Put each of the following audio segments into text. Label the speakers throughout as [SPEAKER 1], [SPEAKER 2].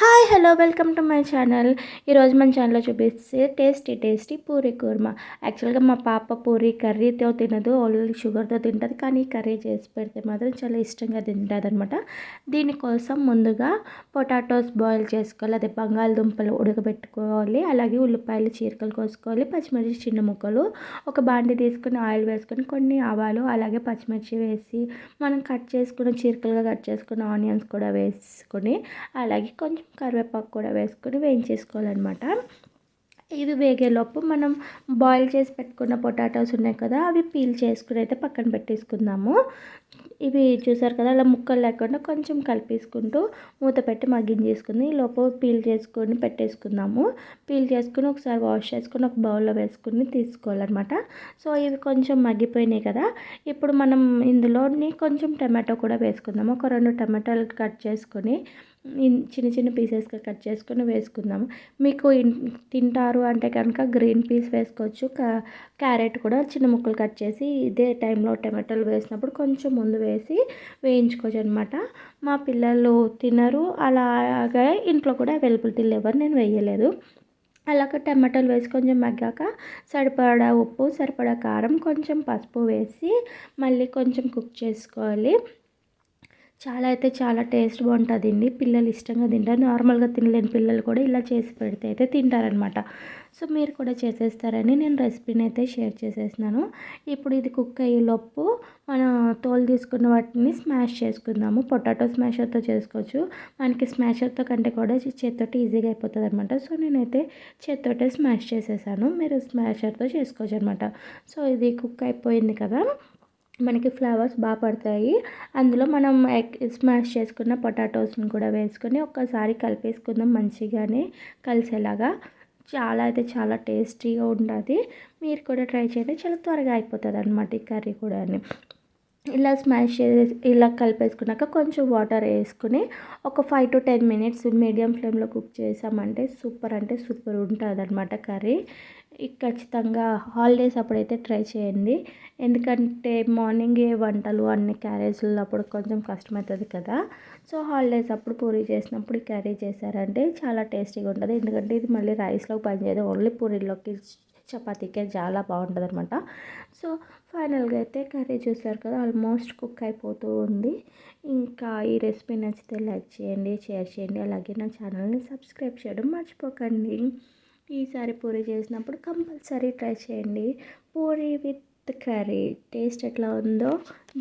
[SPEAKER 1] Hi hello welcome to my channel. ఈరోజు మన ఛానల్లో చూపిస్తే టేస్టీ టేస్టీ పూరి కూర్మా. యాక్చువల్గా మా పాప పూరి కర్రీతో తినదు ఓన్లీ షుగర్తో తింటుంది కానీ కర్రీ చేసి పెడితే మాత్రం చాలా ఇష్టంగా తింటుంది అనమాట దీనికోసం ముందుగా పొటాటోస్ బాయిల్ చేసుకోవాలి అదే బంగాళదుంపలు ఉడకబెట్టుకోవాలి అలాగే ఉల్లిపాయలు చీరకలు కోసుకోవాలి పచ్చిమిర్చి చిన్న ముక్కలు ఒక బాండి తీసుకుని ఆయిల్ వేసుకొని కొన్ని ఆవాలు అలాగే పచ్చిమిర్చి వేసి మనం కట్ చేసుకున్న చీరకలుగా కట్ చేసుకున్న ఆనియన్స్ కూడా వేసుకొని అలాగే కొంచెం కరివేపాకు కూడా వేసుకొని వేయించేసుకోవాలన్నమాట. ఇవి వేగేలోపు మనం బాయిల్ చేసి పెట్టుకున్న పొటాటోస్ ఉన్నాయి కదా అవి పీల్ చేసుకుని అయితే పక్కన పెట్టేసుకుందాము. ఇవి చూసారు కదా అలా ముక్కలు లేకుండా కొంచెం కలిపేసుకుంటూ మూత పెట్టి మగ్గించేసుకుని లోపు పీల్ చేసుకొని పెట్టేసుకుందాము. పీల్ చేసుకుని ఒకసారి వాష్ చేసుకుని ఒక బౌల్లో వేసుకుని తీసుకోవాలన్నమాట. సో ఇవి కొంచెం మగ్గిపోయినాయి కదా ఇప్పుడు మనం ఇందులోని కొంచెం టమాటో కూడా వేసుకుందాము. ఒక రెండు టమాటాలు కట్ చేసుకొని చిన్న చిన్న పీసెస్గా కట్ చేసుకొని వేసుకుందాము. మీకు తింటారు అంటే కనుక గ్రీన్ పీస్ వేసుకోవచ్చు. క్యారెట్ కూడా చిన్న ముక్కలు కట్ చేసి ఇదే టైంలో టమాటాలు వేసినప్పుడు కొంచెం ముందు వేసి వేయించుకోవచ్చు అనమాట మా పిల్లలు తినరు. అలాగే ఇంట్లో కూడా అవైలబిలిటీ లేవని నేను వేయలేదు. అలాగ టమాటాలు వేసి కొంచెం మగ్గాక సరిపడా ఉప్పు సరిపడా కారం కొంచెం పసుపు వేసి మళ్ళీ కొంచెం కుక్ చేసుకోవాలి. చాలా అయితే చాలా టేస్ట్ బాగుంటుందండి పిల్లలు ఇష్టంగా తింటారు. నార్మల్గా తినలేని పిల్లలు కూడా ఇలా చేసి పెడితే అయితే తింటారనమాట. సో మీరు కూడా చేసేస్తారని నేను రెసిపీని అయితే షేర్ చేసేసినాను ఇప్పుడు ఇది కుక్ అయ్యేలోపు మనం తోలు తీసుకున్న వాటిని స్మాష్ చేసుకుందాము. పొటాటో స్మాషర్తో చేసుకోవచ్చు. మనకి స్మాషర్తో కంటే కూడా చేత్తోటి ఈజీగా అయిపోతుంది అనమాట సో నేనైతే చేత్తోటే స్మాష్ చేసేసాను. మీరు స్మాషర్తో చేసుకోవచ్చు అనమాట. సో ఇది కుక్ అయిపోయింది కదా. మనకి ఫ్లవర్స్ బాగా పడతాయి. అందులో మనం ఎగ్ స్మాష్ చేసుకున్న పొటాటోస్ని కూడా వేసుకొని ఒక్కసారి కలిపేసుకుందాం మంచిగానే కలిసేలాగా. చాలా అయితే చాలా టేస్టీగా ఉంటుంది. మీరు కూడా ట్రై చేయండి. చాలా త్వరగా అయిపోతుంది అనమాట ఈ కర్రీ కూడా ఇలా స్మాష్ చేసి ఇలా కలిపేసుకున్నాక కొంచెం వాటర్ వేసుకుని ఒక five to ten minutes medium ఫ్లేమ్లో కుక్ చేసామంటే సూపర్ అంటే సూపర్ ఉంటుంది అనమాట కర్రీ ఖచ్చితంగా హాలిడేస్ అప్పుడైతే ట్రై చేయండి. ఎందుకంటే మార్నింగే వంటలు అన్ని క్యారేజ్లు అప్పుడు కొంచెం కష్టమవుతుంది కదా. సో హాలిడేస్ అప్పుడు పూరి చేసినప్పుడు క్యారీ చేశారంటే చాలా టేస్టీగా ఉంటుంది. ఎందుకంటే ఇది మళ్ళీ రైస్లోకి పనిచేయదు. ఓన్లీ పూరీలోకి చపాతీకే చాలా బాగుంటుంది అనమాట సో ఫైనల్గా అయితే కర్రీ చూసారు కదా ఆల్మోస్ట్ కుక్ అయిపోతూ ఉంది. ఇంకా ఈ రెసిపీ నచ్చితే లైక్ చేయండి షేర్ చేయండి. అలాగే నా ఛానల్ని సబ్స్క్రైబ్ చేయడం మర్చిపోకండి. ఈసారి పూరి చేసినప్పుడు కంపల్సరీ ట్రై చేయండి. పూరి విత్ కర్రీ టేస్ట్ ఎట్లా ఉందో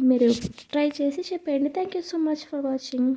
[SPEAKER 1] మీరు ట్రై చేసి చెప్పండి thank you so much for watching.